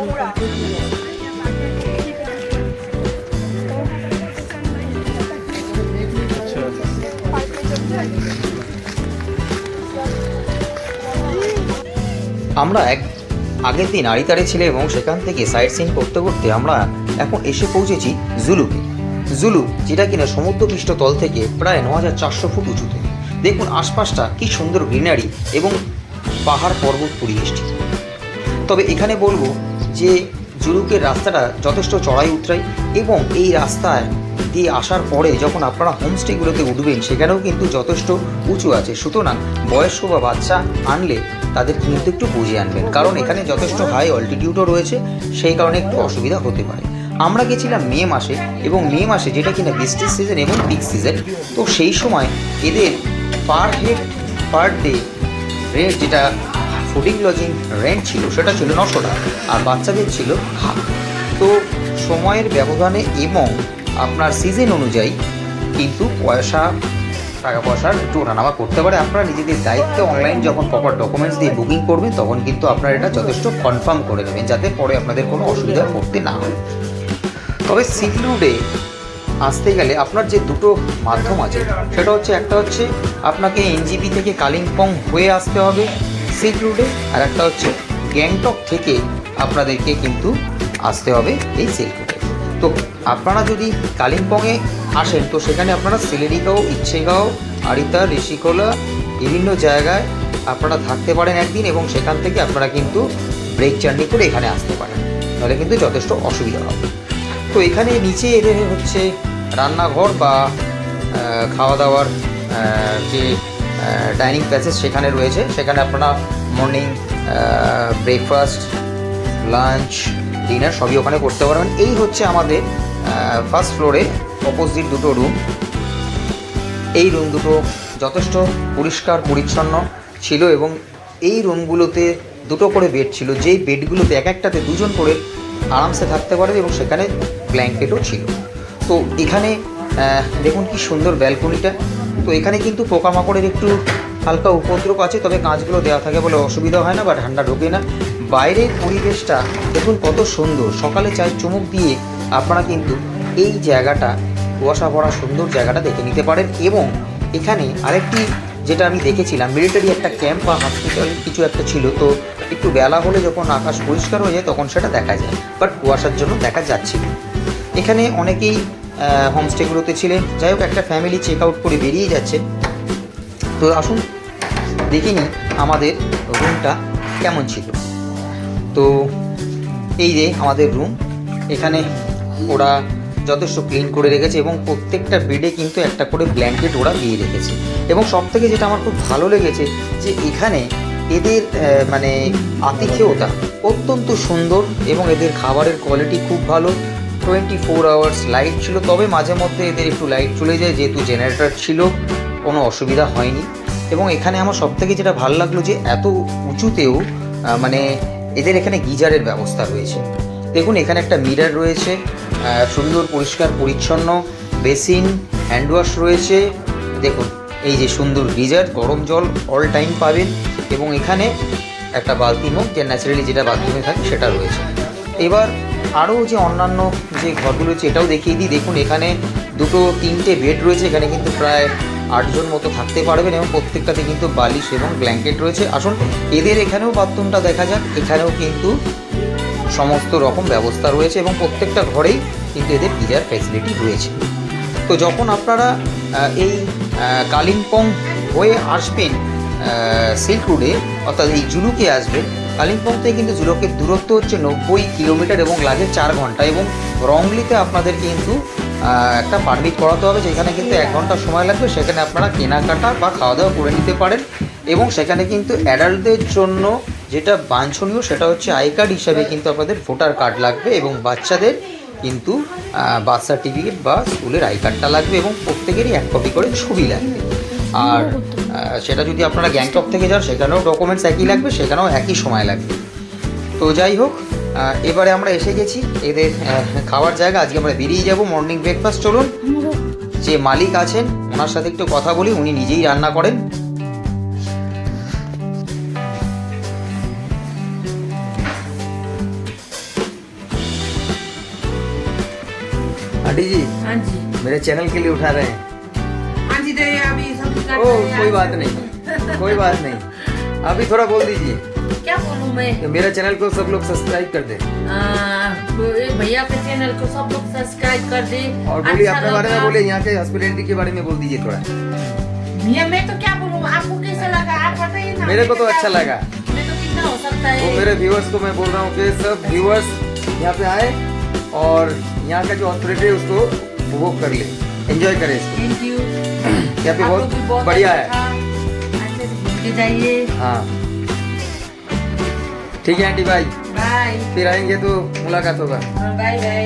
আমরা এক আগের দিন আড়িতারে ছিলে এবং সেখান থেকে সাইট সিন করতে করতে আমরা এখন এসে পৌঁছেছি জুলুকে। জুলু, যেটা কিনা সমুদ্রপৃষ্ঠ তল থেকে প্রায় ন হাজার চারশো ফুট উঁচুতে। দেখুন আশপাশটা কি সুন্দর গ্রিনারি এবং পাহাড় পর্বত পরিবেশটি তবে এখানে বলব যে জুলুকের রাস্তাটা যথেষ্ট চড়াই উতরাই এবং এই রাস্তায় দিয়ে আসার পরে যখন আপনারা হোমস্টেগুলোতে উঠবেন, সেখানেও কিন্তু যথেষ্ট উঁচু আছে। সুতরাং বয়স্ক বা বাচ্চা আনলে তাদের কিন্তু একটু বুঝে আনবেন। কারণ এখানে যথেষ্ট হাই অল্টিটিউডও রয়েছে, সেই কারণে একটু অসুবিধা হতে পারে। আমরা গেছিলাম মে মাসে এবং মে মাসে যেটা কিনা বৃষ্টির সিজন এবং পিক সিজন তো সেই সময় এদের per head per day rate যেটা ফুডিং লজিং রেন্ট ছিল, সেটা ছিল নশো টাকা, আর বাচ্চাদের ছিল হাফ। তো সময়ের ব্যবধানে এবং আপনার সিজন অনুযায়ী কিন্তু পয়সা টাকা পয়সার একটু ওঠানামা করতে পারে আপনারা নিজেদের দায়িত্বে অনলাইন যখন প্রপার ডকুমেন্টস দিয়ে বুকিং করবেন, তখন কিন্তু আপনারা এটা যথেষ্ট কনফার্ম করে নেবেন, যাতে পরে আপনাদের কোনো অসুবিধা পড়তে না হয়। তবে সিল্ক আসতে গেলে আপনার যে দুটো মাধ্যম আছে, সেটা হচ্ছে একটা হচ্ছে আপনাকে এনজিপি থেকে কালিম্পং হয়ে আসতে হবে সিল্ক রুটে আর একটা হচ্ছে গ্যাংটক থেকে আপনাদেরকে কিন্তু আসতে হবে এই সিল্ক রুটে তো আপনারা যদি কালিম্পংয়ে আসেন, তো সেখানে আপনারা সিলেরিগাঁও ইচ্ছেগাঁও, আরিতা, ঋষিকোলা বিভিন্ন জায়গায় আপনারা থাকতে পারেন একদিন এবং সেখান থেকে আপনারা কিন্তু ব্রেক জার্নি করে এখানে আসতে পারেন। তাহলে কিন্তু যথেষ্ট অসুবিধা হবে। তো এখানে নিচে এদের হচ্ছে রান্নাঘর বা খাওয়া দাওয়ার যে ডাইনিং প্যাসেজ সেখানে রয়েছে। সেখানে আপনারা মর্নিং ব্রেকফাস্ট লাঞ্চ ডিনার সবই ওখানে করতে পারবেন। এই হচ্ছে আমাদের ফার্স্ট ফ্লোরে অপোজিট দুটো রুম এই রুম দুটো যথেষ্ট পরিষ্কার, পরিচ্ছন্ন ছিল এবং এই রুমগুলোতে দুটো করে বেড ছিল। যেই বেডগুলোতে এক একটাতে দুজন করে আরামসে থাকতে পারবে এবং সেখানে ব্ল্যাঙ্কেটও ছিল। তো এখানে দেখুন কি সুন্দর ব্যালকনিটা তো এখানে কিন্তু পোকামাকড়ের একটু হালকা উপদ্রব আছে, তবে কাঁচগুলো দেওয়া থাকে বলে অসুবিধা হয় না বা ঠান্ডা ঢোকে না। বাইরের পরিবেশটা দেখুন কত সুন্দর। সকালে চায় চুমুক দিয়ে আপনারা কিন্তু এই জায়গাটা, কুয়াশা ভরা সুন্দর জায়গাটা দেখে নিতে পারেন এবং এখানে আরেকটি যেটা আমি দেখেছিলাম মিলিটারি একটা ক্যাম্প বা হসপিটাল কিছু একটা ছিল, তো একটু বেলা হলে যখন আকাশ পরিষ্কার হয়ে যায় তখন সেটা দেখা যায় বাট কুয়াশার জন্য দেখা যাচ্ছিল এখানে অনেকেই হোমস্টেগুলোতে ছিলেন যাই হোক, একটা ফ্যামিলি চেক আউট করে বেরিয়ে যাচ্ছে। তো আসুন, দেখে নিই আমাদের রুমটা কেমন ছিল। তো এই যে আমাদের রুম এখানে ওরা যথেষ্ট ক্লিন করে রেখেছে এবং প্রত্যেকটা বেডে কিন্তু একটা করে ব্ল্যাঙ্কেট ওরা দিয়ে রেখেছে। এবং সব থেকে যেটা আমার খুব ভালো লেগেছে, যে এখানে এদের মানে আতিথেয়তা অত্যন্ত সুন্দর এবং এদের খাবারের কোয়ালিটি খুব ভালো। টোয়েন্টি ফোর আওয়ার্স লাইট ছিল। তবে মাঝে মধ্যে এদের একটু লাইট চলে যায়, যেহেতু জেনারেটর ছিল, কোনো অসুবিধা হয়নি। এবং এখানে আমার সব থেকে যেটা ভালো লাগল যে, এত উঁচুতেও মানে এদের এখানে গিজারের ব্যবস্থা রয়েছে। দেখুন, এখানে একটা মিরার রয়েছে সুন্দর, পরিষ্কার, পরিচ্ছন্ন বেসিন হ্যান্ড ওয়াশ রয়েছে। দেখুন, এই যে সুন্দর গিজার, গরম জল অল টাইম পাবেন। এবং এখানে একটা বালতি মুখ যে ন্যাচারালি যেটা বাথরুমে থাকে, সেটা রয়েছে। এবার আরও যে অন্যান্য যে ঘরগুলো রয়েছে এটাও দেখিয়ে দিই। দেখুন, এখানে দুটো, তিনটে বেড রয়েছে, এখানে কিন্তু প্রায় আটজন মতো থাকতে পারবেন এবং প্রত্যেকটাতে কিন্তু বালিশ এবং ব্ল্যাঙ্কেট রয়েছে। আসুন, এদের এখানেও বাথরুমটা দেখা যাক। এখানেও কিন্তু সমস্ত রকম ব্যবস্থা রয়েছে এবং প্রত্যেকটা ঘরেই কিন্তু এদের গিজার ফ্যাসিলিটি রয়েছে। তো যখন আপনারা এই কালিম্পং হয়ে আসবেন সিল্ক রুডে অর্থাৎ এই জুলুকে আসবেন কালিম্পং থেকে কিন্তু জুলুকের দূরত্ব হচ্ছে নব্বই কিলোমিটার এবং লাগে চার ঘণ্টা এবং রংলিতে আপনাদের কিন্তু একটা পারমিট করাতে হবে যেখানে কিন্তু এক ঘণ্টা সময় লাগবে। সেখানে আপনারা কেনাকাটা বা খাওয়া দাওয়া করে নিতে পারেন এবং সেখানে কিন্তু অ্যাডাল্টদের জন্য যেটা বাঞ্ছনীয় সেটা হচ্ছে আই কার্ড হিসাবে কিন্তু আপনাদের ভোটার কার্ড লাগবে এবং বাচ্চাদের কিন্তু বার্থ সার্টিফিকেট বা স্কুলের আই কার্ডটা লাগবে এবং প্রত্যেকেরই এক কপি করে ছবি লাগবে। আর সেটা যদি আপনারা গ্যাংটক থেকে যান সেখানেও ডকুমেন্টস একই লাগবে সেখানেও একই সময় লাগবে। তো যাই হোক এবারে আমরা এসে গেছি। এদের খাওয়ার জায়গা আজকে আমরা বেরিয়ে যাব মর্নিং ব্রেকফাস্ট চলুন যে মালিক আছেন ওনার সাথে একটু কথা বলি উনি নিজেই রান্না করেন। आंटी जी हाँ जी চ্যানেল কে লিয়ে উঠা রহে হ্যাঁ ओ कोई बात नहीं कोई बात नहीं। अभी थोड़ा बोल दीजिए। क्या बोलूँ मैं? कि मेरा चैनल को सब लोग सब्सक्राइब कर दें। तो भैया के चैनल को सब लोग सब्सक्राइब कर दे। और बोलिए अच्छा अपने बारे में। बोलिए यहाँ के हॉस्पिटलिटी के बारे में बोल दीजिए थोड़ा। भैया मैं तो क्या बोलूँ आपको कैसा लगा? आप बताइए ना मेरे को तो अच्छा लगा। तो हो सकता है? तो मेरे व्यूअर्स को मैं बोल रहा हूँ कि सब व्यूअर्स यहाँ पे आए और यहाँ का जो हॉस्पिटलिटी है उसको उपभोग कर ले। एंजॉय करें इसको। थैंक यू यहाँ पे बहुत भी बहुत बढ़िया अच्छा है। जाइए। हाँ। ठीक है आंटी भाई बाय फिर आएँगे तो मुलाकात होगा। Bye bye